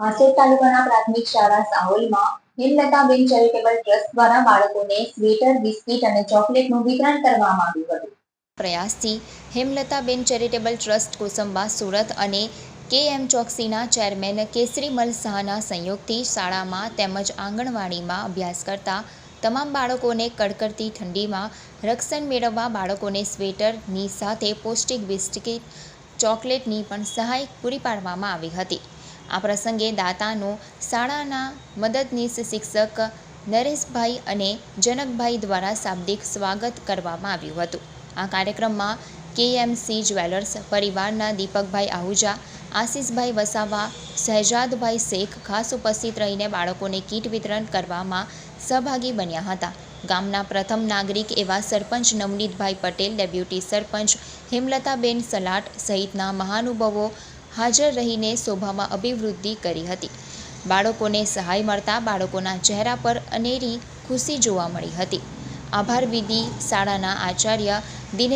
હાસોદ તાલુકાના પ્રાથમિક શાળા સાહોલમાં હિમલતાબેન ચેરિટેબલ ટ્રસ્ટ દ્વારા બાળકોને સ્વેટર, બિસ્કિટ અને ચોકલેટનું વિતરણ કરવામાં આવ્યું હતું. પ્રયાસથી હેમલતાબેન ચેરિટેબલ ટ્રસ્ટ કોસંબા સુરત અને કે એમ ચોકસીના ચેરમેન કેસરીમલ શાહના સંયોગથી શાળામાં તેમજ આંગણવાડીમાં અભ્યાસ કરતા તમામ બાળકોને કડકડતી ઠંડીમાં રક્ષણ મેળવવા બાળકોને સ્વેટરની સાથે પૌષ્ટિક બિસ્કિટ, ચોકલેટની પણ સહાય પૂરી પાડવામાં આવી હતી. આ પ્રસંગે દાતાનું શાળાના મદદનીશ શિક્ષક નરેશભાઈ અને જનકભાઈ દ્વારા શાબ્દિક સ્વાગત કરવામાં આવ્યું હતું. આ કાર્યક્રમમાં કેએમસી જ્વેલર્સ પરિવારના દીપકભાઈ આહુજા, આશીષભાઈ વસાવા, શહેજાદભાઈ શેખ ખાસ ઉપસ્થિત રહીને બાળકોને કીટ વિતરણ કરવામાં સહભાગી બન્યા હતા. ગામના પ્રથમ નાગરિક એવા સરપંચ નવનીતભાઈ પટેલ, ડેપ્યુટી સરપંચ હેમલતાબેન સલાટ સહિતના મહાનુભાવો હાજર રહીને શોભામાં અભિવૃદ્ધિ કરી હતી. બાળકોને સહાય મળતા બાળકોના ચહેરા પર અનેરી ખુશી જોવા મળી હતી. આભાર વિધિ શાળાના આચાર્ય દિનેશ